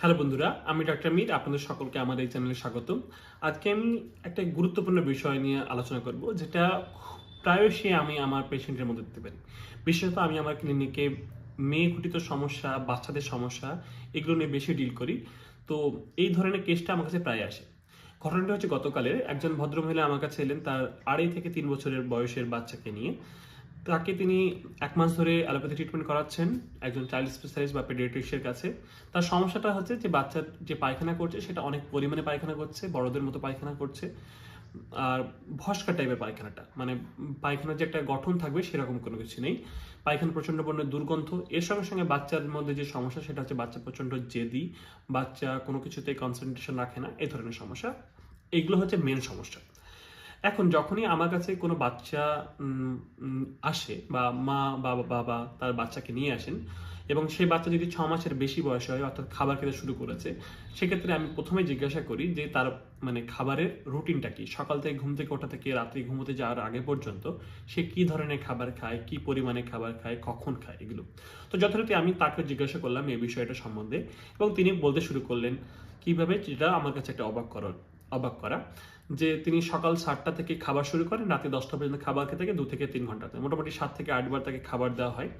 Hello বন্ধুরা, আমি doctor Mir, আপনাদের সকলকে আমার এই চ্যানেলে স্বাগতম। আজকে আমি একটা গুরুত্বপূর্ণ বিষয় নিয়ে আলোচনা করব, যেটা প্রায়শই আমি আমার পেশেন্টের মধ্যে দিতে পারি বিশেষত আমি আমার ক্লিনিকে মেয়ে ঘটিত সমস্যা, বাচ্চাদের সমস্যা, এগুলো নিয়ে বেশি ডিল করি। তো এই ধরনের কেসটা আমার কাছে প্রায় আসে। ঘটনাটা হচ্ছে গতকালের, একজন ভদ্রমহিলা আমার কাছে এলেন, তার আড়াই থেকে তিন বছরের বয়সের বাচ্চাকে নিয়ে। তাকে তিনি এক মাস ধরে অ্যালোপ্যাথি ট্রিটমেন্ট করাচ্ছেন, একজন চাইল্ড স্পেশালিস্ট বা পেডিয়াট্রিক্সের কাছে। তার সমস্যাটা হচ্ছে যে বাচ্চার যে পায়খানা করছে, সেটা অনেক পরিমাণে পায়খানা করছে, বড়দের মতো পায়খানা করছে। আর ভস্কা টাইপের পায়খানাটা মানে পায়খানার যে একটা গঠন থাকবে সেরকম কোনো কিছু নেই। পায়খানা প্রচণ্ড পরিমাণে দুর্গন্ধ। এর সঙ্গে সঙ্গে বাচ্চার মধ্যে যে সমস্যা, সেটা হচ্ছে বাচ্চা প্রচণ্ড জেদি, বাচ্চা কোনো কিছুতে কনসেন্ট্রেশন রাখে না এই ধরনের সমস্যা। এগুলো হচ্ছে মেন সমস্যা। এখন যখনই আমার কাছে কোনো বাচ্চা আসে বা মা, বাবা বাবা তার বাচ্চাকে নিয়ে আসেন এবং সেই বাচ্চা যদি ছ মাসের বেশি বয়স হয়, অর্থাৎ খাবার খেতে শুরু করেছে, সেক্ষেত্রে আমি প্রথমে জিজ্ঞাসা করি যে তার মানে খাবারের রুটিনটা কি? সকাল থেকে ঘুম থেকে ওঠা থেকে রাত্রি ঘুমোতে যাওয়ার আগে পর্যন্ত সে কি ধরনের খাবার খায়, কি পরিমাণে খাবার খায়, কখন খায় এগুলো? তো যথারীতি আমি তাকে জিজ্ঞাসা করলাম এই বিষয়টা সম্বন্ধে এবং তিনি বলতে শুরু করলেন, কীভাবে? যেটা আমার কাছে একটা অবাক করার, অবাক করা। যে তিনি সকাল সাতটা থেকে খাবার শুরু করেন, রাতে দশটা পর্যন্ত খাবার খেতে থেকে দু থেকে তিন ঘন্টাতে মোটামুটি সাত থেকে আটবার তাকে খাবার দেওয়া হয়।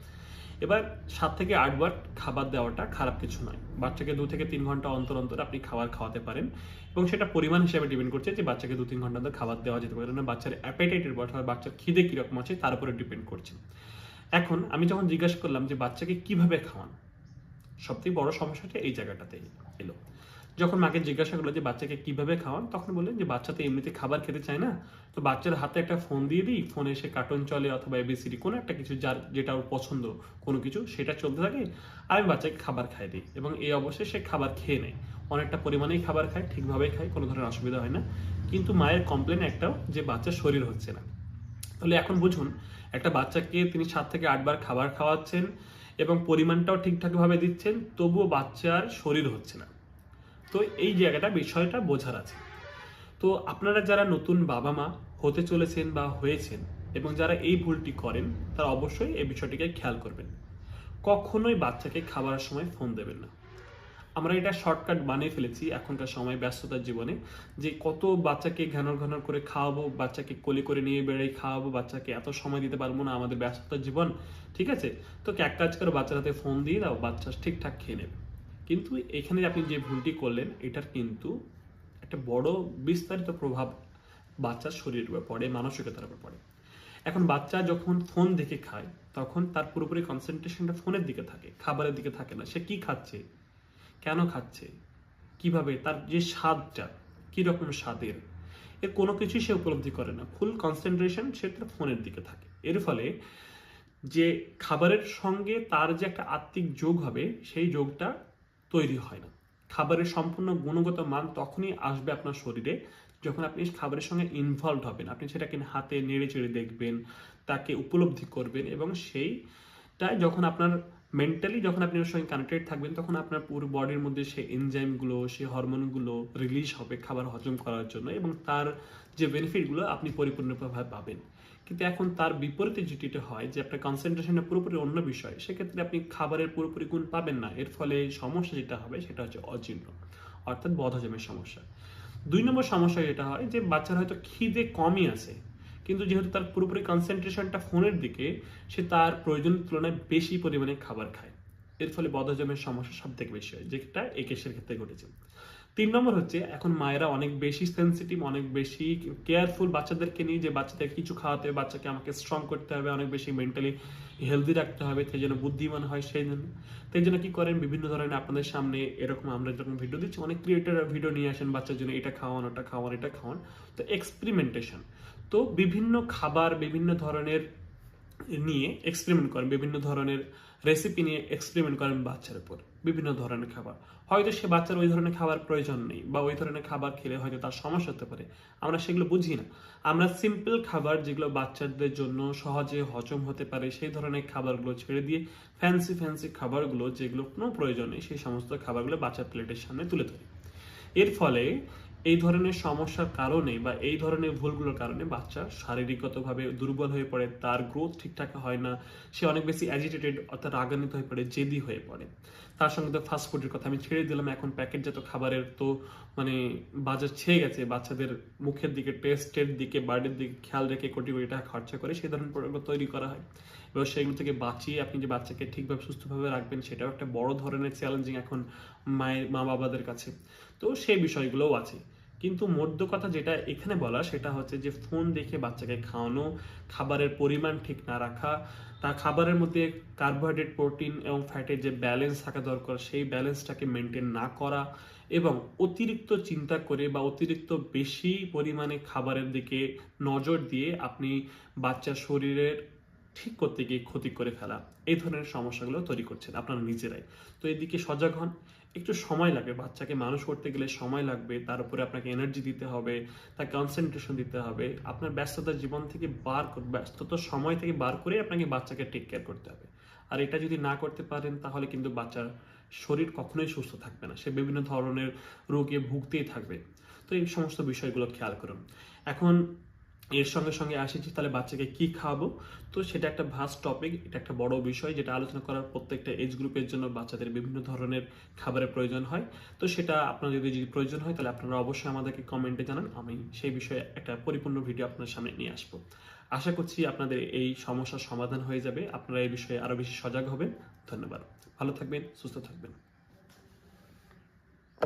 এবার সাত থেকে আটবার খাবার দেওয়াটা খারাপ কিছু নয়। বাচ্চাকে দু থেকে তিন ঘণ্টা অন্তর অন্তর আপনি খাবার খাওয়াতে পারেন এবং সেটা পরিমাণ হিসেবে ডিপেন্ড করছে যে বাচ্চাকে দু তিন ঘণ্টা অন্তর খাবার দেওয়া যেতে পারে। না বাচ্চার অ্যাপেটাইটের অর্থাৎ বাচ্চার খিদে কীরকম আছে তার উপরে ডিপেন্ড করছে। এখন আমি যখন জিজ্ঞাসা করলাম যে বাচ্চাকে কীভাবে খাওয়ান, সবথেকে বড় সমস্যাটা এই জায়গাটাতে এলো। যখন মাকে জিজ্ঞাসা করল যে বাচ্চাকে কীভাবে খাওয়ান, তখন বললেন যে বাচ্চা তো এমনিতে খাবার খেতে চায় না। তো বাচ্চার হাতে একটা ফোন দিয়ে দিই ফোনে সে কার্টুন চলে অথবা এবিসিডি কোনো একটা কিছু যার যেটা ওর পছন্দ কোনো কিছু, সেটা চলতে থাকে। আর আমি বাচ্চাকে খাবার খাই দিই এবং এই অবস্থায় সে খাবার খেয়ে নেয়। অনেকটা পরিমাণেই খাবার খায়, ঠিকভাবেই খায়, কোনো ধরনের অসুবিধা হয় না। কিন্তু মায়ের কমপ্লেন একটাও যে বাচ্চার শরীর হচ্ছে না। তাহলে এখন বুঝুন, একটা বাচ্চাকে তিনি সাত থেকে আটবার খাবার খাওয়াচ্ছেন এবং পরিমাণটাও ঠিকঠাকভাবে দিচ্ছেন, তবুও বাচ্চার শরীর হচ্ছে না। তো এই জায়গাটা বিষয়টা বোঝার আছে। তো আপনারা যারা নতুন বাবা মা হতে চলেছেন বা হয়েছেন এবং যারা এই ভুলটি করেন, তারা অবশ্যই এই বিষয়টিকে খেয়াল করবেন। কখনোই বাচ্চাকে খাবারের সময় ফোন দেবেন না। আমরা এটা শর্টকাট বানিয়ে ফেলেছি এখনকার সময় ব্যস্ততার জীবনে, যে কত বাচ্চাকে ঘ্যানর ঘ্যানর করে খাওয়াবো, বাচ্চাকে কোলে করে নিয়ে বেড়াই খাওয়াবো, বাচ্চাকে এত সময় দিতে পারব না আমাদের ব্যস্ততার জীবন, ঠিক আছে? তো এক কাজ করে, বাচ্চার হাতে ফোন দিয়ে দাও, বাচ্চা ঠিকঠাক খেয়ে নেবে। কিন্তু এখানে আপনি যে ভুলটি করলেন, এটার কিন্তু একটা বড় বিস্তারিত প্রভাব বাচ্চার শরীরের উপর পড়ে, মানসিকতার উপর পড়ে। এখন বাচ্চা যখন ফোন দেখে খায়, তখন তার পুরোপুরি কনসেন্ট্রেশনটা ফোনের দিকে থাকে, খাবারের দিকে থাকে না। সে কি খাচ্ছে? কেন খাচ্ছে? কীভাবে? তার যে স্বাদটা, কি রকম স্বাদের? এর কোনো কিছুই সে উপলব্ধি করে না। ফুল কনসেন্ট্রেশন সে তার ফোনের দিকে থাকে। এর ফলে যে খাবারের সঙ্গে তার যে একটা আত্মিক যোগ হবে, সেই যোগটা তৈরি হয় না। খাবারের সম্পূর্ণ গুণগত মান তখনই আসবে আপনার শরীরে যখন আপনি খাবারের সঙ্গে ইনভলভ হবেন। আপনি সেটাকে হাতে নেড়ে চেড়ে দেখবেন, তাকে উপলব্ধি করবেন এবং সেইটাই যখন আপনার মেন্টালি যখন আপনি ওর সঙ্গে কানেক্টেড থাকবেন, তখন আপনার পুরো বডির মধ্যে সেই এনজাইমগুলো সেই হরমোনগুলো রিলিজ হবে খাবার হজম করার জন্য এবং তার যে বেনিফিটগুলো আপনি পরিপূর্ণভাবে পাবেন। কিন্তু এখন তার বিপরীতে যেটিটা হয় যে আপনার কনসেন্ট্রেশনটা পুরোপুরি অন্য বিষয়, সেক্ষেত্রে আপনি খাবারের পুরোপুরি গুণ পাবেন না। এর ফলে সমস্যা যেটা হবে সেটা হচ্ছে অজীর্ণ, অর্থাৎ বদহজমের সমস্যা। দুই নম্বর সমস্যা যেটা হয় যে বাচ্চার হয়তো খিদে কমই আছে, কিন্তু যেহেতু তার পুরোপুরি কনসেন্ট্রেশনটা ফোনের দিকে, সে তার প্রয়োজনের তুলনায় বেশি পরিমাণে খাবার খায়। এর ফলে বদহজমের সমস্যা সব থেকে বেশি হয়, যেটা এই কেসের ক্ষেত্রে ঘটেছে। তিন নম্বর হচ্ছে, এখন মায়েরা অনেক বেশি সেন্সিটিভ অনেক বেশি কেয়ারফুল বাচ্চাদেরকে নিয়ে যে বাচ্চাদের কিছু খাওয়াতে হবে, বাচ্চাকে আমাকে স্ট্রং করতে হবে, অনেক বেশি মেন্টালি হেলদি রাখতে হবে, সেই জন্য বুদ্ধিমান হয় সেই জন্য। তাই জন্য কি করেন? বিভিন্ন ধরনের আপনাদের সামনে এরকম আমরা যখন ভিডিও দিচ্ছি, অনেক ক্রিয়েটার ভিডিও নিয়ে আসেন বাচ্চার জন্য, এটা খাওয়ান, ওটা খাওয়ান, এটা খাওয়ান। তো এক্সপেরিমেন্টেশন তো বিভিন্ন খাবার বিভিন্ন ধরনের নিয়ে এক্সপেরিমেন্ট করেন, বিভিন্ন ধরনের রেসিপি নিয়ে এক্সপেরিমেন্ট করেন বাচ্চার উপর, বিভিন্ন ধরনের খাবার। হয়তো সে বাচ্চার ওই ধরনের খাবার প্রয়োজন নেই বা ওই ধরনের খাবার খেলে হয়তো তার সমস্যা হতে পারে। আমরা সেগুলো বুঝি না। আমরা সিম্পল খাবার যেগুলো বাচ্চাদের জন্য সহজে হজম হতে পারে, সেই ধরনের খাবারগুলো ছেড়ে দিয়ে ফ্যান্সি ফ্যান্সি খাবারগুলো যেগুলো কোনো প্রয়োজন নেই, সেই সমস্ত খাবারগুলো বাচ্চার প্লেটের সামনে তুলে ধরি। এর ফলে এই ধরনের সমস্যার কারণে বা এই ধরনের ভুলগুলোর কারণে বাচ্চা শারীরিকগতভাবে দুর্বল হয়ে পড়ে, তার গ্রোথ ঠিকঠাক হয় না, সে অনেক বেশি অ্যাজিটেটেড অর্থাৎ রাগান্বিত হয়ে পড়ে, জেদি হয়ে পড়ে। তার সঙ্গে তো ফাস্ট ফুডের কথা আমি ছেড়ে দিলাম, এখন প্যাকেটজাত খাবারের তো মানে বাজার ছেয়ে গেছে, বাচ্চাদের মুখের দিকে টেস্টের দিকে বার্ডের দিকে খেয়াল রেখে কোটি কোটি টাকা খরচা করে সেই ধরনের প্রোডাক্ট তৈরি করা হয়। এবার সেগুলো থেকে বাঁচিয়ে আপনি যে বাচ্চাকে ঠিকভাবে, সুস্থভাবে রাখবেন, সেটাও একটা বড় ধরনের চ্যালেঞ্জিং এখন মায়ের মা বাবাদের কাছে। তো সেই বিষয়গুলোও আছে। কিন্তু মধ্য কথা যেটা এখানে বলা, সেটা হচ্ছে যে ফোন দেখে বাচ্চাকে খাওয়ানো, খাবারের পরিমাণ ঠিক না রাখা, তা খাবারের মধ্যে কার্বোহাইড্রেট প্রোটিন এবং ফ্যাটের যে ব্যালেন্স থাকা দরকার, সেই ব্যালেন্সটাকে মেনটেন না করা এবং অতিরিক্ত চিন্তা করে বা অতিরিক্ত বেশি পরিমাণে খাবারের দিকে নজর দিয়ে আপনি বাচ্চার শরীরের ঠিক করতে গিয়ে ক্ষতি করে ফেলা, এই ধরনের সমস্যাগুলো তৈরি করছেন আপনারা নিজেরাই। তো এদিকে সজাগ হন, একটু সময় লাগবে, বাচ্চাকে মানুষ করতে গেলে সময় লাগবে, তার উপরে আপনাকে এনার্জি দিতে হবে তাকে কনসেন্ট্রেশন দিতে হবে, আপনার ব্যস্ততার জীবন থেকে বার ব্যস্ততার সময় থেকে বার করে আপনাকে বাচ্চাকে টেক কেয়ার করতে হবে। আর এটা যদি না করতে পারেন, তাহলে কিন্তু বাচ্চার শরীর কখনোই সুস্থ থাকবে না, সে বিভিন্ন ধরনের রোগে ভুগতেই থাকবে। তো এই সমস্ত বিষয়গুলো খেয়াল করুন। এখন এর সঙ্গে সঙ্গে আসি যে তাহলে বাচ্চাকে কি খাওয়াবো? তো সেটা একটা ভাস্ট টপিক এটা একটা বড় বিষয় যেটা আলোচনা করার প্রত্যেকটা এজ গ্রুপের জন্য বাচ্চাদের বিভিন্ন ধরনের খাবারের প্রয়োজন হয়। তো সেটা আপনার যদি যদি প্রয়োজন হয় তাহলে আপনারা অবশ্যই আমাদেরকে কমেন্টে জানান, আমি সেই বিষয়ে একটা পরিপূর্ণ ভিডিও আপনার সামনে নিয়ে আসব। আশা করছি আপনাদের এই সমস্যার সমাধান হয়ে যাবে, আপনারা এই বিষয়ে আরও বেশি সজাগ হবেন। ধন্যবাদ। ভালো থাকবেন, সুস্থ থাকবেন।